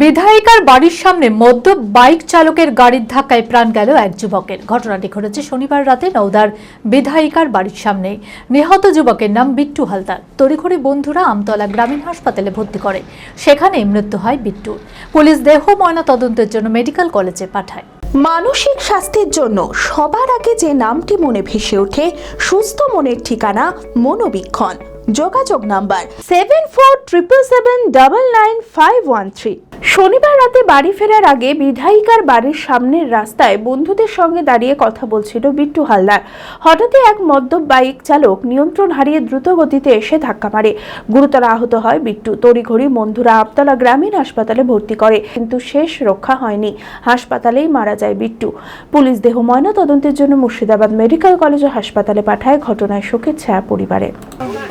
বিধায়িকার বাড়ির সামনে মদ্য বাইক চালকের গাড়ির ধাক্কায় প্রাণ গেল এক যুবকের। ঘটনাটি ঘটেছে শনিবার রাতে নওদার বিধায়িকার বাড়ির সামনে। নিহত যুবকের নাম বিট্টু হালদার। তড়িঘড়ি বন্ধুরা আমতলা গ্রামীণ হাসপাতালে ভর্তি করে। সেখানেই মৃত্যু হয় বিট্টুর। পুলিশ দেহ, ময়না তদন্তের জন্য মেডিকেল কলেজে পাঠায়। মানসিক স্বাস্থ্যের জন্য সবার আগে যে নামটি মনে ভেসে ওঠে, সুস্থ মনের ঠিকানা মনোবীক্ষণ। যোগাযোগ number seven four triple seven double nine five one three শনিবার রাতে বাড়ি ফেরার আগে বিধায়িকার বাড়ির সামনের রাস্তায় বন্ধুদের সঙ্গে দাঁড়িয়ে কথা বলছিল বিট্টু হালদার। হঠাৎই এক মদ্যপ বাইক চালক নিয়ন্ত্রণ হারিয়ে দ্রুত গতিতে এসে ধাক্কা মারে। গুরুতর আহত হয় বিট্টু। তড়িঘড়ি বন্ধুরা আবতলা গ্রামীণ হাসপাতালে ভর্তি করে, কিন্তু শেষ রক্ষা হয়নি। হাসপাতালেই মারা যায় বিট্টু। পুলিশ দেহ ময়না তদন্তের জন্য মুর্শিদাবাদ মেডিকেল কলেজ ও হাসপাতালে পাঠায় ঘটনায় শোকের ছায়া পরিবারে।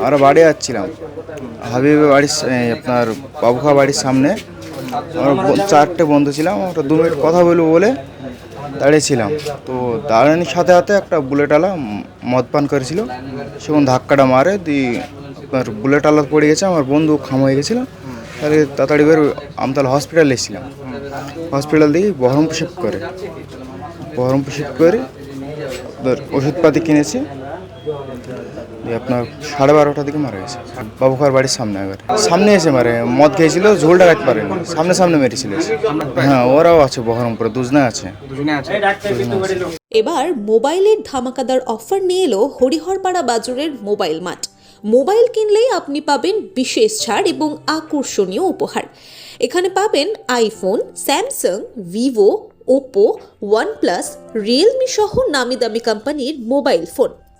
আমরা বাড়ি যাচ্ছিলাম। হাবিবের বাড়ির আপনার বাবুখা বাড়ির সামনে। আমরা চারটে বন্ধু ছিলাম আমরা দু মিনিট কথা বলব বলে দাঁড়িয়েছিলাম। তো দাঁড়ানোর সাথে সাথে একটা বুলেটওয়ালা মদ পান করেছিল। সেখানে ধাক্কাটা মারে, দিয়ে আপনার বুলেটওয়ালা পড়ে গেছে, আমার বন্ধু খাম হয়ে গেছিল। তাহলে তাড়াতাড়ি বের আমতলা হসপিটালে এসেছিলাম। হসপিটাল দিয়ে বহরমপুর শিফট করে। বহরমপুর শিফট করে ওষুধপাতি কিনেছি। আপনার সাড়ে বারোটার দিকে মারা গেছে। বাবুখার বাড়ির সামনে একবার সামনে এসে মারে মদ খেয়েছিল ঝোলটা কাটতে পারেনি। সামনে সামনে মেরেছিল হ্যাঁ ওরাও আছে বহরমপুরে দুজনে আছে। এবার মোবাইলের ধামাকাদার অফার নিয়ে এলো হরিহরপাড়া বাজারের মোবাইল মার্ট। মোবাইল কিনলেই আপনি পাবেন বিশেষ ছাড় এবং আকর্ষণীয় উপহার। এখানে পাবেন iPhone Samsung Vivo Oppo OnePlus Realme সহ নামি দামি কোম্পানির মোবাইল ফোন।